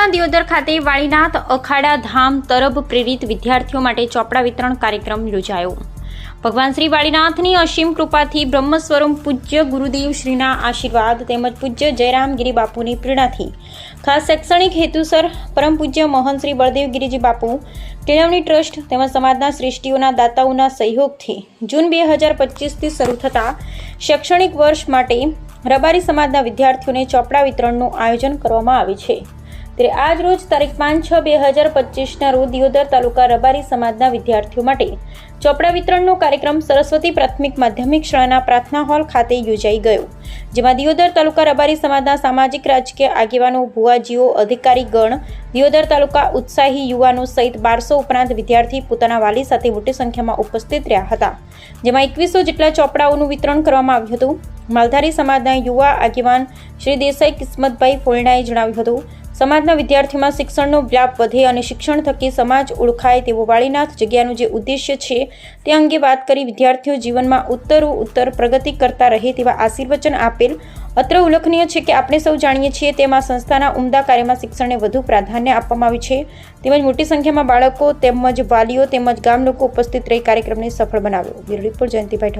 દિયોદરના દિયોદર ખાતે વાળીનાથ અખાડા ધામ તરફ પ્રેરિત વિદ્યાર્થીઓ માટે ચોપડા વિતરણ કાર્યક્રમ યોજાયો. ભગવાન શ્રી વાળીનાથની અસીમ કૃપાથી બ્રહ્મ સ્વરૂપ પૂજ્ય ગુરુદેવ શ્રીના આશીર્વાદ તેમજ પૂજ્ય જયરામગીરી બાપુની પ્રેરણાથી ખાસ શૈક્ષણિક હેતુસર પરમ પૂજ્ય મોહન શ્રી બળદેવગીરીજી બાપુ, કેળવણી ટ્રસ્ટ તેમજ સમાજના શ્રેષ્ઠીઓના દાતાઓના સહયોગથી જૂન બે હજાર પચીસથી શરૂ થતા શૈક્ષણિક વર્ષ માટે રબારી સમાજના વિદ્યાર્થીઓને ચોપડા વિતરણનું આયોજન કરવામાં આવે છે. ત્યારે આજ રોજ તારીખ પાંચ છ બે હજાર પચીસના રોજ દિયોદર તાલુકા રબારી સમાજના વિદ્યાર્થીઓ માટે ચોપડા વિતરણનો કાર્યક્રમ સરસ્વતી પ્રાથમિક માધ્યમિક શાળાના પ્રાર્થના હોલ ખાતે યોજાઈ ગયો. જેમાં દિયોદર તાલુકા રબારી સમાજના સામાજિક રાજકીય આગેવાનો, ભુવાજીઓ, અધિકારી ગણ, દિયોદર તાલુકા ઉત્સાહી યુવાનો સહિત બારસો ઉપરાંત વિદ્યાર્થી પોતાના વાલી સાથે મોટી સંખ્યામાં ઉપસ્થિત રહ્યા હતા. જેમાં એકવીસો જેટલા ચોપડાઓનું વિતરણ કરવામાં આવ્યું હતું. માલધારી સમાજના યુવા આગેવાન શ્રી દેસાઈ કિસ્મતભાઈ ફોલડાએ જણાવ્યું હતું સમાજના વિદ્યાર્થીઓમાં શિક્ષણનો વ્યાપ વધે અને શિક્ષણ થકી સમાજ ઓળખાય તેવો વાળીનાથ જગ્યાનું જે ઉદ્દેશ્ય છે, તે અંગે વાત કરી વિદ્યાર્થીઓ જીવનમાં ઉત્તરો ઉત્તર પ્રગતિ કરતા રહે તેવા આશીર્વચન આપેલ અત્ર ઉલ્લેખનીય છે કે આપણે સૌ જાણીએ છીએ તેમાં સંસ્થાના ઉમદા કાર્યમાં શિક્ષણને વધુ પ્રાધાન્ય આપવામાં આવ્યું છે. તેમજ મોટી સંખ્યામાં બાળકો તેમજ વાલીઓ તેમજ ગામ લોકો ઉપસ્થિત રહી કાર્યક્રમને સફળ બનાવ્યો. Bureau report Jayantibhai